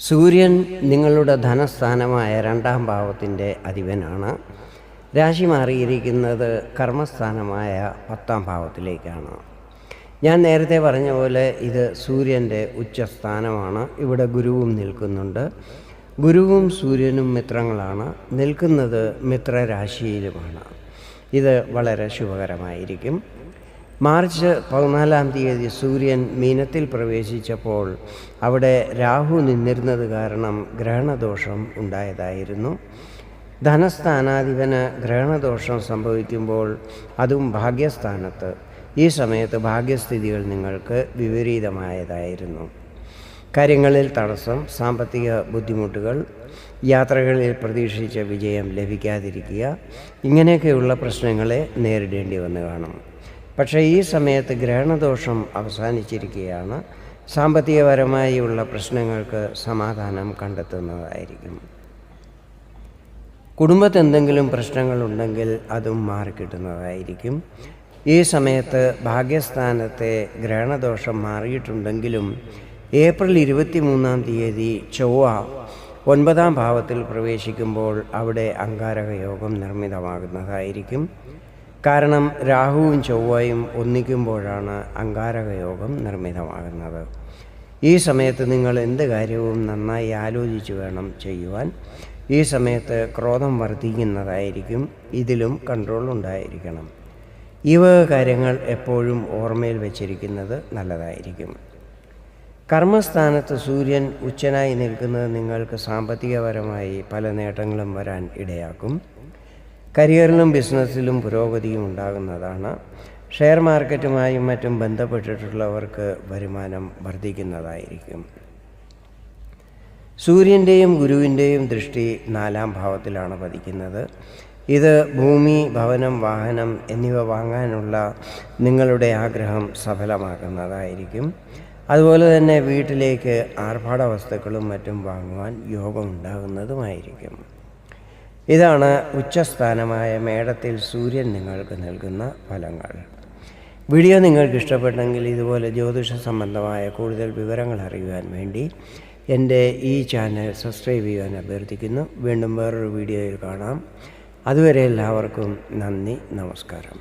സൂര്യൻ നിങ്ങളുടെ ധനസ്ഥാനമായ രണ്ടാം ഭാവത്തിന്റെ അധിപനാണ്. രാശി മാറിയിരിക്കുന്നത് കർമ്മസ്ഥാനമായ പത്താം ഭാവത്തിലേക്കാണ്. ഞാൻ നേരത്തെ പറഞ്ഞ പോലെ ഇത് സൂര്യന്റെ ഉച്ചസ്ഥാനമാണ്. ഇവിടെ ഗുരുവും നിൽക്കുന്നുണ്ട്. ഗുരുവും സൂര്യനും മിത്രങ്ങളാണ്. നിൽക്കുന്നത് മിത്രരാശിയിലുമാണ്. ഇത് വളരെ ശുഭകരമായിരിക്കും. മാർച്ച് പതിനാലാം തീയതി സൂര്യൻ മീനത്തിൽ പ്രവേശിച്ചപ്പോൾ അവിടെ രാഹു നിന്നിരുന്നത് കാരണം ഗ്രഹണദോഷം ഉണ്ടായതായിരുന്നു. ധനസ്ഥാനാധിപന് ഗ്രഹണദോഷം സംഭവിക്കുമ്പോൾ അതും ഭാഗ്യസ്ഥാനത്ത്. ഈ സമയത്ത് ഭാഗ്യസ്ഥിതികൾ നിങ്ങൾക്ക് വിപരീതമായതായിരുന്നു. കാര്യങ്ങളിൽ തടസ്സം സാമ്പത്തിക ബുദ്ധിമുട്ടുകൾ യാത്രകളിൽ പ്രതീക്ഷിച്ച വിജയം ലഭിക്കാതിരിക്കുക ഇങ്ങനെയൊക്കെയുള്ള പ്രശ്നങ്ങളെ നേരിടേണ്ടി വന്നു കാണും. പക്ഷേ ഈ സമയത്ത് ഗ്രഹണദോഷം അവസാനിച്ചിരിക്കുകയാണ്. സാമ്പത്തികപരമായുള്ള പ്രശ്നങ്ങൾക്ക് സമാധാനം കണ്ടെത്തുന്നതായിരിക്കും. കുടുംബത്ത് എന്തെങ്കിലും പ്രശ്നങ്ങളുണ്ടെങ്കിൽ അതും മാറിക്കിട്ടുന്നതായിരിക്കും. ഈ സമയത്ത് ഭാഗ്യസ്ഥാനത്തെ ഗ്രഹണദോഷം മാറിയിട്ടുണ്ടെങ്കിലും ഏപ്രിൽ ഇരുപത്തി മൂന്നാം തീയതി ചൊവ്വ ഒൻപതാം ഭാവത്തിൽ പ്രവേശിക്കുമ്പോൾ അവിടെ അങ്കാരക യോഗം നിർമ്മിതമാകുന്നതായിരിക്കും. കാരണം രാഹുവും ചൊവ്വയും ഒന്നിക്കുമ്പോഴാണ് അങ്കാരകയോഗം നിർമ്മിതമാകുന്നത്. ഈ സമയത്ത് നിങ്ങൾ എന്ത് കാര്യവും നന്നായി ആലോചിച്ച് വേണം ചെയ്യുവാൻ. ഈ സമയത്ത് ക്രോധം വർദ്ധിക്കുന്നതായിരിക്കും ഇതിലും കൺട്രോൾ ഉണ്ടായിരിക്കണം. ഈ വക കാര്യങ്ങൾ എപ്പോഴും ഓർമ്മയിൽ വച്ചിരിക്കുന്നത് നല്ലതായിരിക്കും. കർമ്മസ്ഥാനത്ത് സൂര്യൻ ഉച്ചനായി നിൽക്കുന്നത് നിങ്ങൾക്ക് സാമ്പത്തികപരമായി പല നേട്ടങ്ങളും വരാൻ ഇടയാക്കും. കരിയറിലും ബിസിനസ്സിലും പുരോഗതിയും ഉണ്ടാകുന്നതാണ്. ഷെയർ മാർക്കറ്റുമായും മറ്റും ബന്ധപ്പെട്ടിട്ടുള്ളവർക്ക് വരുമാനം വർദ്ധിക്കുന്നതായിരിക്കും. സൂര്യന്റെയും ഗുരുവിന്റെയും ദൃഷ്ടി നാലാം ഭാവത്തിലാണ് പതിക്കുന്നത്. ഇത് ഭൂമി ഭവനം വാഹനം എന്നിവ വാങ്ങാനുള്ള നിങ്ങളുടെ ആഗ്രഹം സഫലമാക്കുന്നതായിരിക്കും. അതുപോലെ തന്നെ വീട്ടിലേക്ക് ആർഭാട വസ്തുക്കളും മറ്റും വാങ്ങുവാൻ യോഗമുണ്ടാകുന്നതുമായിരിക്കും ഇതാണ് ഉച്ചസ്ഥാനമായ മേടത്തിൽ സൂര്യൻ നിങ്ങൾക്ക് നൽകുന്ന ഫലങ്ങൾ. വീഡിയോ നിങ്ങൾക്ക് ഇഷ്ടപ്പെട്ടെങ്കിൽ ഇതുപോലെ ജ്യോതിഷ സംബന്ധമായ കൂടുതൽ വിവരങ്ങൾ അറിയുവാൻ വേണ്ടി എന്റെ ഈ ചാനൽ സബ്സ്ക്രൈബ് ചെയ്യാൻ അഭ്യർത്ഥിക്കുന്നു. വീണ്ടും വേറൊരു വീഡിയോയിൽ കാണാം. അതുവരെ എല്ലാവർക്കും നന്ദി നമസ്കാരം.